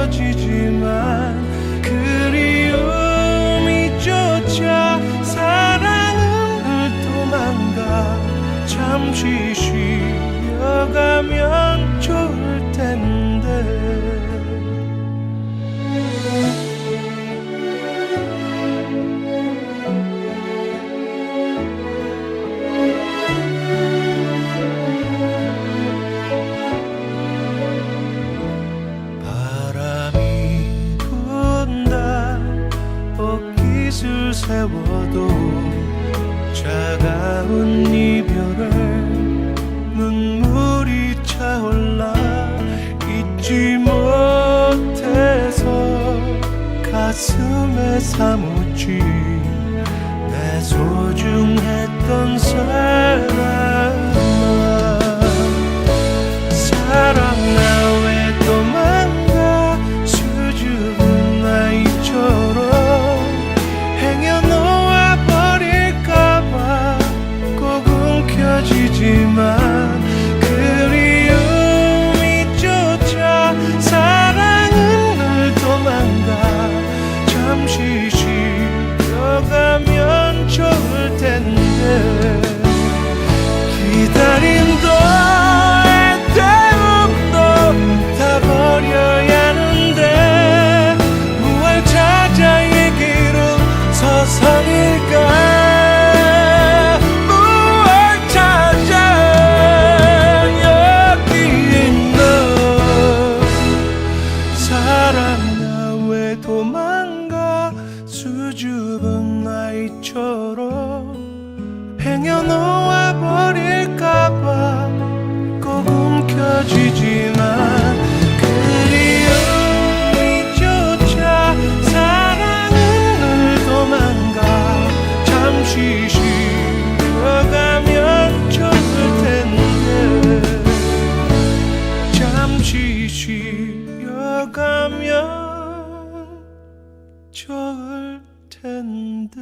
움켜쥐지만 그리움이 쫓아 사랑은 도망가 잠시 쉬어가면 세워도 차가운 이별에 눈물이 차올라 잊지 못해서 가슴에 사무치 아이처럼 행여 놓아 버릴까봐 꼭 움켜쥐지만 그리움이 쫓아 사랑은 늘 도망가 잠시 쉬어가면 좋을 텐데. 잠시 쉬어가면 좋을 텐데